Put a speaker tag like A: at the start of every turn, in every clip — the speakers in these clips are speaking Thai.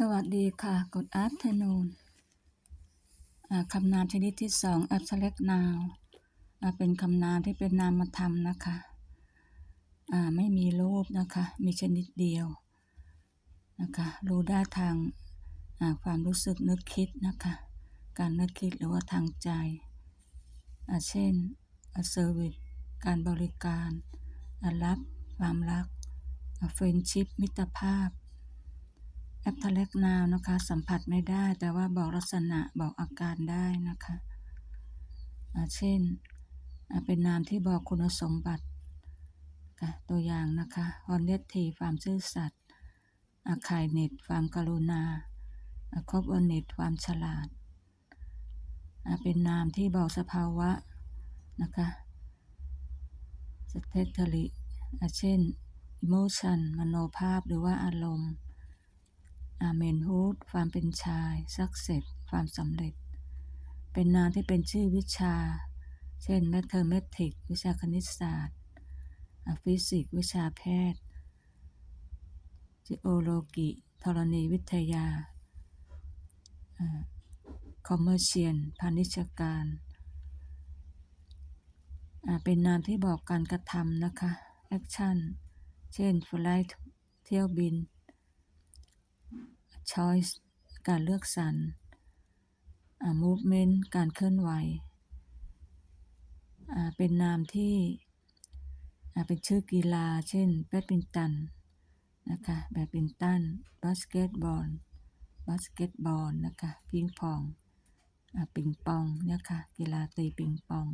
A: สวัสดีค่ะ Good afternoon คำนามชนิดที่สอง abstract noun เป็นคำนามที่เป็นนามธรรมนะคะไม่มีรูปนะคะ มีชนิดเดียวนะคะ รู้ได้ทางความรู้สึกนึกคิดนะคะ การนึกคิดหรือว่าทางใจ เช่น service การบริการ รับ ความรัก friendship มิตรภาพ แอปทเล็กนาวนะคะ สัมผัสไม่ได้แต่ว่าบอกลักษณะบอกอาการได้นะคะเช่นเป็นนามที่บอกคุณสมบัติค่ะตัวอย่างนะคะ honesty ความซื่อสัตย์อาคายเน็ตความกรุณาอาคบอเน็ตความฉลาด เป็นนามที่บอกสภาวะนะคะ state อ่าเช่น emotion มโนภาพหรือว่าอารมณ์ อาเมนฮูดความเป็นชายสักเสร็จความสำเร็จ เป็นนามที่เป็นชื่อวิชา เช่นแมทเทอร์เมติกวิชาคณิตศาสตร์ฟิสิกส์วิชาแพทย์จิโอโลกิธรณีวิทยาคอมเมอร์เชียลพาณิชยการ เป็นนามที่บอกการกระทำนะคะ แอคชั่น เช่นฟลายเที่ยวบิน choice การเลือกสรร movement การเคลื่อนไหว เป็นนามที่เป็นชื่อกีฬา เช่นแบดมินตันนะคะแบดมินตันบาสเกตบอลบาสเกตบอลนะคะพิงพองปิงปองเนี่ยค่ะกีฬาตีปิงปอง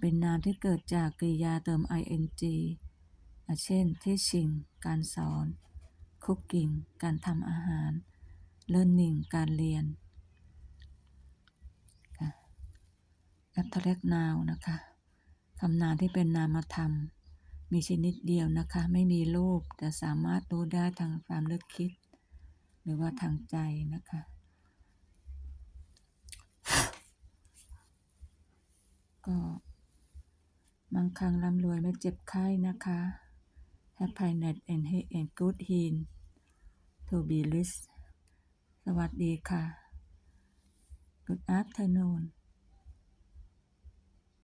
A: เป็นนามที่เกิดจากกริยาเติม ing เช่น teaching การสอน cooking การทำอาหาร learning การเรียน abstract noun นะคะคำนามที่เป็นนามธรรม มีชนิดเดียวนะคะ ไม่มีรูป แต่สามารถรู้ได้ทางความนึกคิด หรือว่าทางใจนะคะก็บางครั้งร่ำรวยไม่เจ็บไข้นะคะ happiness and and good health to be list สวัสดีค่ะ Good afternoon